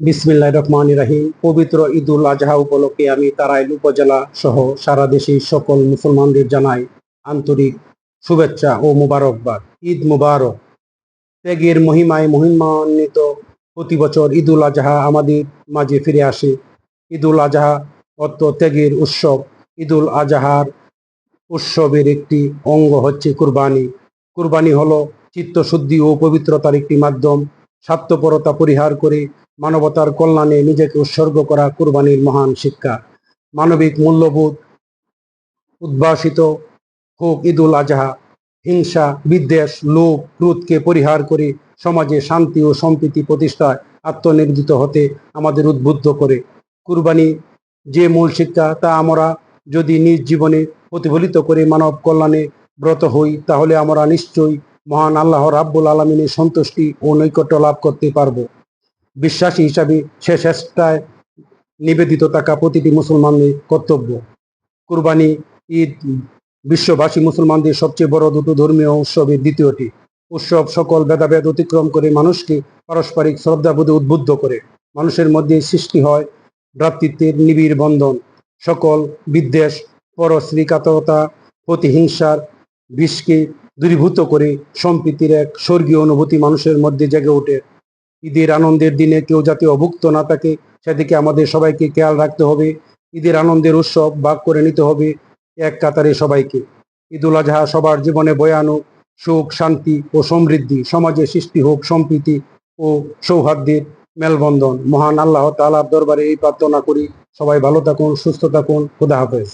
বিসমিল্লাহ রহমান রাহিম। পবিত্র ঈদুল আজহা উপলক্ষে আমি তারাইল উপজেলা সহ সারা দেশের সকল মুসলমানদের জানাই আন্তরিক শুভেচ্ছা ও মুবারকবাদ। ঈদ মুবারক। ত্যাগের মহিমায় মহিমান্বিত প্রতি বছর ঈদুল আজহা আমাদের মাঝে ফিরে আসে। ঈদুল আজহা অর্থ ত্যাগের উৎসব। ঈদুল আজহার উৎসবের একটি অঙ্গ হচ্ছে কুরবানি। কুরবানি হলো চিত্তশুদ্ধি ও পবিত্রতার একটি মাধ্যম। স্বার্থপরতা পরিহার করে মানবতার কল্যাণে নিজেকে উৎসর্গ করা কুরবানির মহান শিক্ষা। মানবিক মূল্যবোধ উদ্ভাসিত হোক ঈদুল আজহা, হিংসা, বিদ্বেষ, লোভ, ক্রোধকে পরিহার করে সমাজে শান্তি ও সম্প্রীতি প্রতিষ্ঠায় আত্মনির্জিত হতে আমাদের উদ্বুদ্ধ করে। কুরবানি যে মূল শিক্ষা তা আমরা যদি নিজ জীবনে প্রতিফলিত করে মানব কল্যাণে ব্রত হই, তাহলে আমরা নিশ্চয়ই মহান আল্লাহ রাব্বুল আলমিনের সন্তুষ্টি ও নৈকট্য লাভ করতে পারব। বিশ্বাসী হিসাবে সে চেষ্টায় নিবেদিত থাকা প্রতিটি মুসলমানের কর্তব্য। কুরবানি ঈদ বিশ্ববাসী মুসলমানদের সবচেয়ে বড় দুটো ধর্মীয় উৎসবের দ্বিতীয়টি। উৎসব সকল ভেদাভেদ অতিক্রম করে মানুষকে পারস্পরিক শ্রদ্ধাবোধে উদ্বুদ্ধ করে। মানুষের মধ্যে সৃষ্টি হয় ভ্রাতৃত্বের নিবিড় বন্ধন। সকল বিদ্বেষ, পরশ্রীকাতরতা, প্রতিহিংসার বিষকে দূরীভূত করে সম্প্রীতির এক স্বর্গীয় অনুভূতি মানুষের মধ্যে জেগে ওঠে। ঈদের আনন্দের দিনে কেউ যাতে অভুক্ত না থাকে, সেদিকে আমাদের সবাইকে খেয়াল রাখতে হবে। ঈদের আনন্দের উৎসব ভাগ করে নিতে হবে এক কাতারে সবাইকে। ঈদুল আজহা সবার জীবনে বয়ানুক সুখ, শান্তি ও সমৃদ্ধি সমাজে সৃষ্টি হোক, সম্প্রীতি ও সৌহার্দ্যের মেলবন্ধন। মহান আল্লাহ তালার দরবারে এই প্রার্থনা করি। সবাই ভালো থাকুন, সুস্থ থাকুন। খুদা হাফেজ।